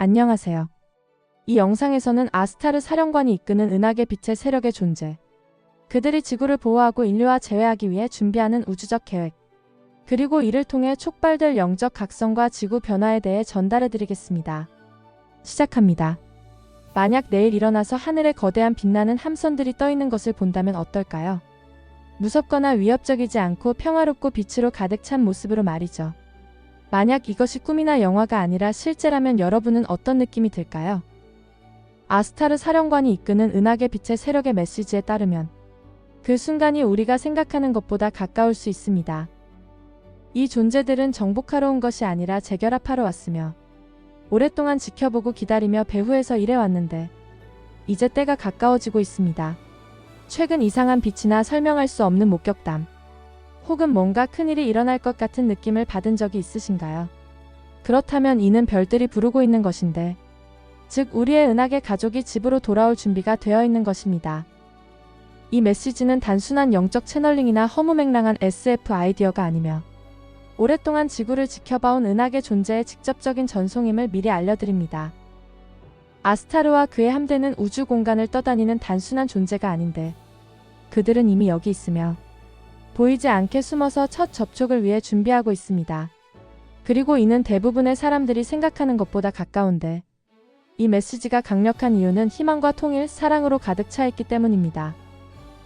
안녕하세요. 이 영상에서는 아스타르 사령관이 이끄는 은하계 빛의 세력의 존재, 그들이 지구를 보호하고 인류와 재회하기 위해 준비하는 우주적 계획, 그리고 이를 통해 촉발될 영적 각성과 지구 변화에 대해 전달해 드리겠습니다. 시작합니다. 만약 내일 일어나서 하늘에 거대한 빛나는 함선들이 떠 있는 것을 본다면 어떨까요? 무섭거나 위협적이지 않고 평화롭고 빛으로 가득 찬 모습으로 말이죠. 만약 이것이 꿈이나 영화가 아니라 실제라면 여러분은 어떤 느낌이 들까요? 아스타르 사령관이 이끄는 은하계 빛의 세력의 메시지에 따르면 그 순간이 우리가 생각하는 것보다 가까울 수 있습니다. 이 존재들은 정복하러 온 것이 아니라 재결합하러 왔으며 오랫동안 지켜보고 기다리며 배후에서 일해왔는데 이제 때가 가까워지고 있습니다. 최근 이상한 빛이나 설명할 수 없는 목격담 혹은 뭔가 큰일이 일어날 것 같은 느낌을 받은 적이 있으신가요? 그렇다면 이는 별들이 부르고 있는 것인데 즉 우리의 은하계 가족이 집으로 돌아올 준비가 되어 있는 것입니다. 이 메시지는 단순한 영적 채널링이나 허무맹랑한 SF 아이디어가 아니며 오랫동안 지구를 지켜봐온 은하계 존재의 직접적인 전송임을 미리 알려드립니다. 아스타르와 그의 함대는 우주 공간을 떠다니는 단순한 존재가 아닌데 그들은 이미 여기 있으며 보이지 않게 숨어서 첫 접촉을 위해 준비하고 있습니다. 그리고 이는 대부분의 사람들이 생각하는 것보다 가까운데 이 메시지가 강력한 이유는 희망과 통일, 사랑으로 가득 차 있기 때문입니다.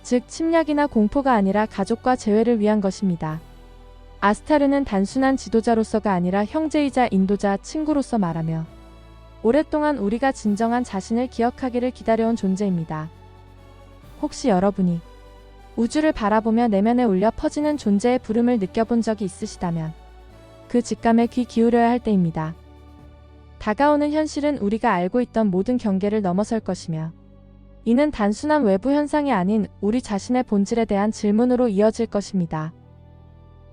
즉, 침략이나 공포가 아니라 가족과 재회를 위한 것입니다. 아스타르는 단순한 지도자로서가 아니라 형제이자 인도자, 친구로서 말하며 오랫동안 우리가 진정한 자신을 기억하기를 기다려온 존재입니다. 혹시 여러분이 우주를 바라보며 내면에 울려 퍼지는 존재의 부름을 느껴본 적이 있으시다면 그 직감에 귀 기울여야 할 때입니다. 다가오는 현실은 우리가 알고 있던 모든 경계를 넘어설 것이며 이는 단순한 외부 현상이 아닌 우리 자신의 본질에 대한 질문으로 이어질 것입니다.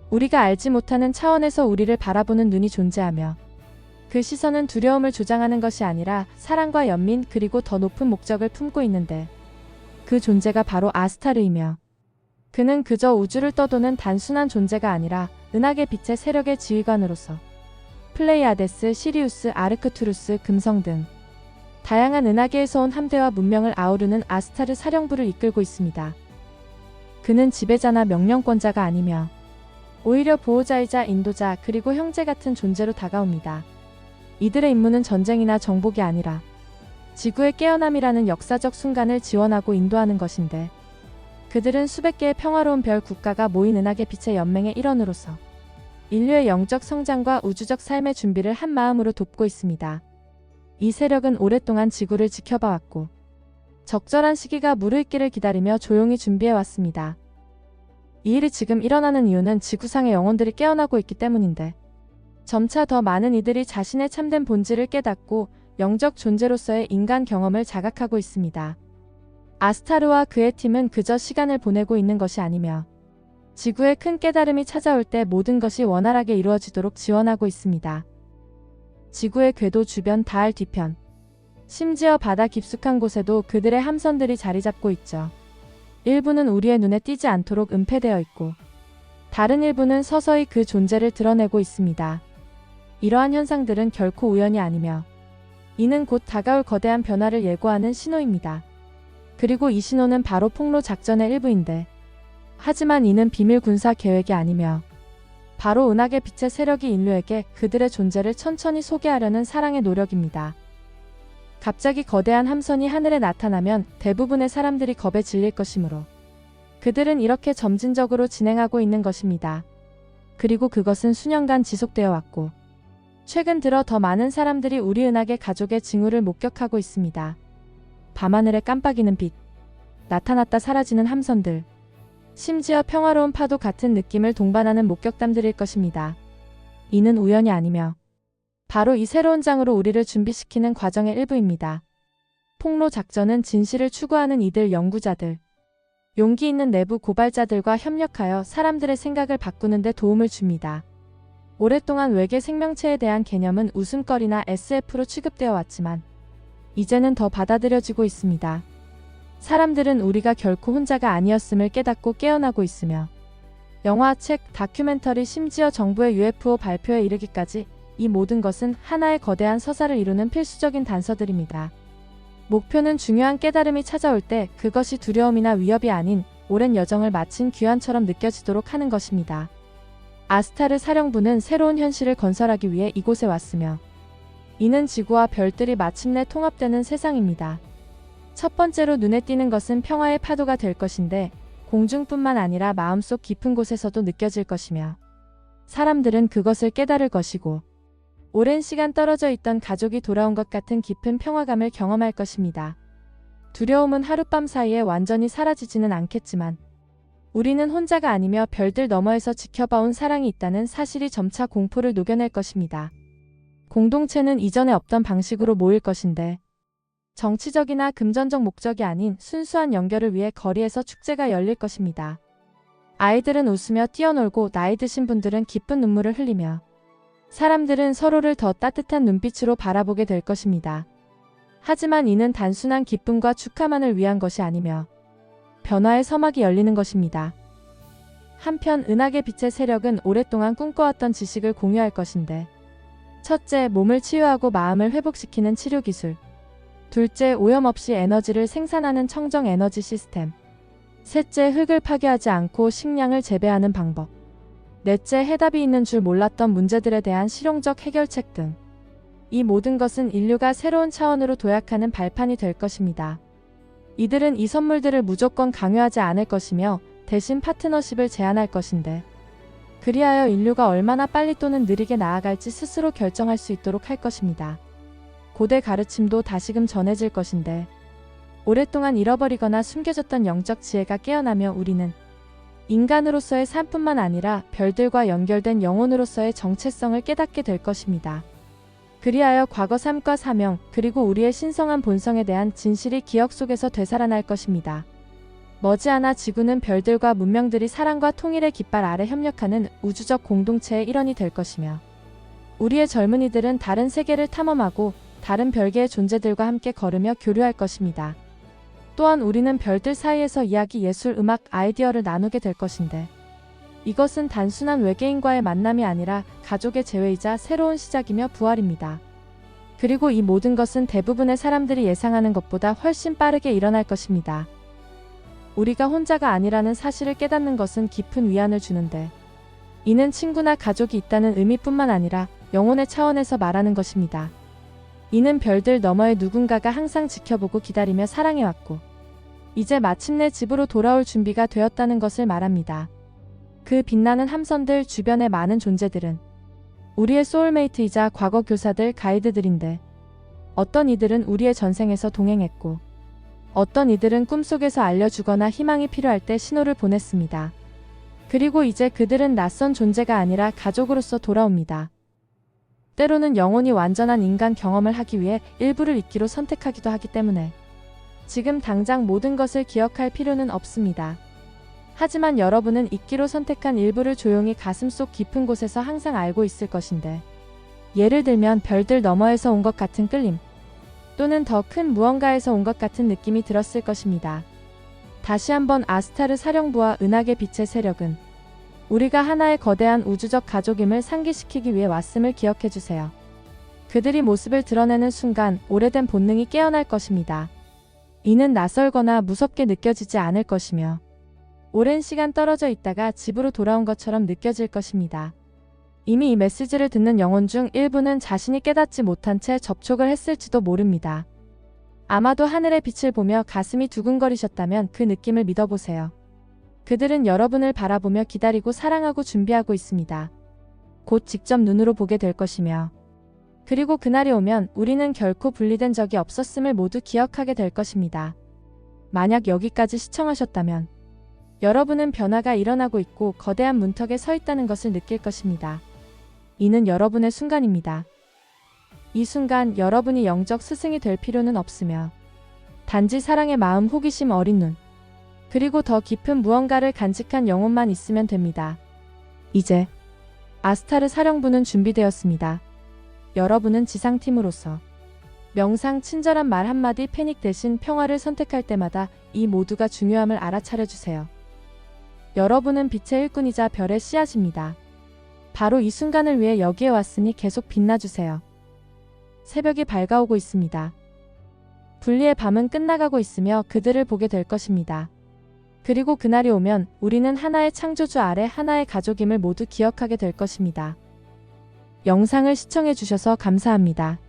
우리가 알지 못하는 차원에서 우리를 바라보는 눈이 존재하며 그 시선은 두려움을 조장하는 것이 아니라 사랑과 연민 그리고 더 높은 목적을 품고 있는데 그 존재가 바로 아스타르이며 그는 그저 우주를 떠도는 단순한 존재가 아니라 은하계 빛의 세력의 지휘관으로서 플레이아데스, 시리우스, 아르크투루스, 금성 등 다양한 은하계에서 온 함대와 문명을 아우르는 아스타르 사령부를 이끌고 있습니다. 그는 지배자나 명령권자가 아니며 오히려 보호자이자 인도자 그리고 형제 같은 존재로 다가옵니다. 이들의 임무는 전쟁이나 정복이 아니라 지구의 깨어남이라는 역사적 순간을 지원하고 인도하는 것인데 그들은 수백 개의 평화로운 별 국가가 모인 은하계 빛의 연맹의 일원으로서 인류의 영적 성장과 우주적 삶의 준비를 한 마음으로 돕고 있습니다. 이 세력은 오랫동안 지구를 지켜봐 왔고 적절한 시기가 무르익기를 기다리며 조용히 준비해 왔습니다. 이 일이 지금 일어나는 이유는 지구상의 영혼들이 깨어나고 있기 때문인데 점차 더 많은 이들이 자신의 참된 본질을 깨닫고 영적 존재로서의 인간 경험을 자각하고 있습니다. 아스타르와 그의 팀은 그저 시간을 보내고 있는 것이 아니며 지구에 큰 깨달음이 찾아올 때 모든 것이 원활하게 이루어지도록 지원하고 있습니다. 지구의 궤도 주변 달 뒤편, 심지어 바다 깊숙한 곳에도 그들의 함선들이 자리 잡고 있죠. 일부는 우리의 눈에 띄지 않도록 은폐되어 있고, 다른 일부는 서서히 그 존재를 드러내고 있습니다. 이러한 현상들은 결코 우연이 아니며, 이는 곧 다가올 거대한 변화를 예고하는 신호입니다. 그리고 이 신호는 바로 폭로 작전의 일부인데, 하지만 이는 비밀 군사 계획이 아니며, 바로 은하계 빛의 세력이 인류에게 그들의 존재를 천천히 소개하려는 사랑의 노력입니다. 갑자기 거대한 함선이 하늘에 나타나면 대부분의 사람들이 겁에 질릴 것이므로 그들은 이렇게 점진적으로 진행하고 있는 것입니다. 그리고 그것은 수년간 지속되어 왔고 최근 들어 더 많은 사람들이 우리 은하계 가족의 징후를 목격하고 있습니다. 밤하늘에 깜빡이는 빛, 나타났다 사라지는 함선들, 심지어 평화로운 파도 같은 느낌을 동반하는 목격담들일 것입니다. 이는 우연이 아니며 바로 이 새로운 장으로 우리를 준비시키는 과정의 일부입니다. 폭로 작전은 진실을 추구하는 이들 연구자들, 용기 있는 내부 고발자들과 협력하여 사람들의 생각을 바꾸는 데 도움을 줍니다. 오랫동안 외계 생명체에 대한 개념은 웃음거리나 SF로 취급되어 왔지만 이제는 더 받아들여지고 있습니다. 사람들은 우리가 결코 혼자가 아니었음을 깨닫고 깨어나고 있으며 영화, 책, 다큐멘터리 심지어 정부의 UFO 발표에 이르기까지 이 모든 것은 하나의 거대한 서사를 이루는 필수적인 단서들입니다. 목표는 중요한 깨달음이 찾아올 때 그것이 두려움이나 위협이 아닌 오랜 여정을 마친 귀환처럼 느껴지도록 하는 것입니다. 아스타르 사령부는 새로운 현실을 건설하기 위해 이곳에 왔으며 이는 지구와 별들이 마침내 통합되는 세상입니다. 첫 번째로 눈에 띄는 것은 평화의 파도가 될 것인데 공중뿐만 아니라 마음속 깊은 곳에서도 느껴질 것이며 사람들은 그것을 깨달을 것이고 오랜 시간 떨어져 있던 가족이 돌아온 것 같은 깊은 평화감을 경험할 것입니다. 두려움은 하룻밤 사이에 완전히 사라지지는 않겠지만 우리는 혼자가 아니며 별들 너머에서 지켜봐온 사랑이 있다는 사실이 점차 공포를 녹여낼 것입니다. 공동체는 이전에 없던 방식으로 모일 것인데 정치적이나 금전적 목적이 아닌 순수한 연결을 위해 거리에서 축제가 열릴 것입니다. 아이들은 웃으며 뛰어놀고 나이 드신 분들은 기쁜 눈물을 흘리며 사람들은 서로를 더 따뜻한 눈빛으로 바라보게 될 것입니다. 하지만 이는 단순한 기쁨과 축하만을 위한 것이 아니며 변화의 서막이 열리는 것입니다. 한편 은하계 빛의 세력은 오랫동안 꿈꿔왔던 지식을 공유할 것인데 첫째, 몸을 치유하고 마음을 회복시키는 치료 기술. 둘째, 오염 없이 에너지를 생산하는 청정 에너지 시스템. 셋째, 흙을 파괴하지 않고 식량을 재배하는 방법. 넷째, 해답이 있는 줄 몰랐던 문제들에 대한 실용적 해결책 등. 이 모든 것은 인류가 새로운 차원으로 도약하는 발판이 될 것입니다. 이들은 이 선물들을 무조건 강요하지 않을 것이며 대신 파트너십을 제안할 것인데 그리하여 인류가 얼마나 빨리 또는 느리게 나아갈지 스스로 결정할 수 있도록 할 것입니다. 고대 가르침도 다시금 전해질 것인데 오랫동안 잃어버리거나 숨겨졌던 영적 지혜가 깨어나며 우리는 인간으로서의 삶뿐만 아니라 별들과 연결된 영혼으로서의 정체성을 깨닫게 될 것입니다. 그리하여 과거 삶과 사명, 그리고 우리의 신성한 본성에 대한 진실이 기억 속에서 되살아날 것입니다. 머지않아 지구는 별들과 문명들이 사랑과 통일의 깃발 아래 협력하는 우주적 공동체의 일원이 될 것이며 우리의 젊은이들은 다른 세계를 탐험하고 다른 별개의 존재들과 함께 걸으며 교류할 것입니다. 또한 우리는 별들 사이에서 이야기, 예술, 음악, 아이디어를 나누게 될 것인데 이것은 단순한 외계인과의 만남이 아니라 가족의 재회이자 새로운 시작이며 부활입니다. 그리고 이 모든 것은 대부분의 사람들이 예상하는 것보다 훨씬 빠르게 일어날 것입니다. 우리가 혼자가 아니라는 사실을 깨닫는 것은 깊은 위안을 주는데 이는 친구나 가족이 있다는 의미뿐만 아니라 영혼의 차원에서 말하는 것입니다. 이는 별들 너머의 누군가가 항상 지켜보고 기다리며 사랑해왔고 이제 마침내 집으로 돌아올 준비가 되었다는 것을 말합니다. 그 빛나는 함선들 주변의 많은 존재들은 우리의 소울메이트이자 과거 교사들 가이드들인데 어떤 이들은 우리의 전생에서 동행했고 어떤 이들은 꿈속에서 알려주거나 희망이 필요할 때 신호를 보냈습니다. 그리고 이제 그들은 낯선 존재가 아니라 가족으로서 돌아옵니다. 때로는 영혼이 완전한 인간 경험을 하기 위해 일부를 잊기로 선택하기도 하기 때문에 지금 당장 모든 것을 기억할 필요는 없습니다. 하지만 여러분은 잊기로 선택한 일부를 조용히 가슴 속 깊은 곳에서 항상 알고 있을 것인데 예를 들면 별들 너머에서 온 것 같은 끌림 또는 더 큰 무언가에서 온 것 같은 느낌이 들었을 것입니다. 다시 한번 아스타르 사령부와 은하계 빛의 세력은 우리가 하나의 거대한 우주적 가족임을 상기시키기 위해 왔음을 기억해 주세요. 그들이 모습을 드러내는 순간 오래된 본능이 깨어날 것입니다. 이는 낯설거나 무섭게 느껴지지 않을 것이며 오랜 시간 떨어져 있다가 집으로 돌아온 것처럼 느껴질 것입니다. 이미 이 메시지를 듣는 영혼 중 일부는 자신이 깨닫지 못한 채 접촉을 했을지도 모릅니다. 아마도 하늘의 빛을 보며 가슴이 두근거리셨다면 그 느낌을 믿어보세요. 그들은 여러분을 바라보며 기다리고 사랑하고 준비하고 있습니다. 곧 직접 눈으로 보게 될 것이며 그리고 그날이 오면 우리는 결코 분리된 적이 없었음을 모두 기억하게 될 것입니다. 만약 여기까지 시청하셨다면 여러분은 변화가 일어나고 있고 거대한 문턱에 서 있다는 것을 느낄 것입니다. 이는 여러분의 순간입니다. 이 순간 여러분이 영적 스승이 될 필요는 없으며 단지 사랑의 마음 호기심 어린 눈 그리고 더 깊은 무언가를 간직한 영혼만 있으면 됩니다. 이제 아스타르 사령부는 준비되었습니다. 여러분은 지상팀으로서 명상 친절한 말 한마디 패닉 대신 평화를 선택할 때마다 이 모두가 중요함을 알아차려 주세요. 여러분은 빛의 일꾼이자 별의 씨앗입니다. 바로 이 순간을 위해 여기에 왔으니 계속 빛나주세요. 새벽이 밝아오고 있습니다. 분리의 밤은 끝나가고 있으며 그들을 보게 될 것입니다. 그리고 그날이 오면 우리는 하나의 창조주 아래 하나의 가족임을 모두 기억하게 될 것입니다. 영상을 시청해주셔서 감사합니다.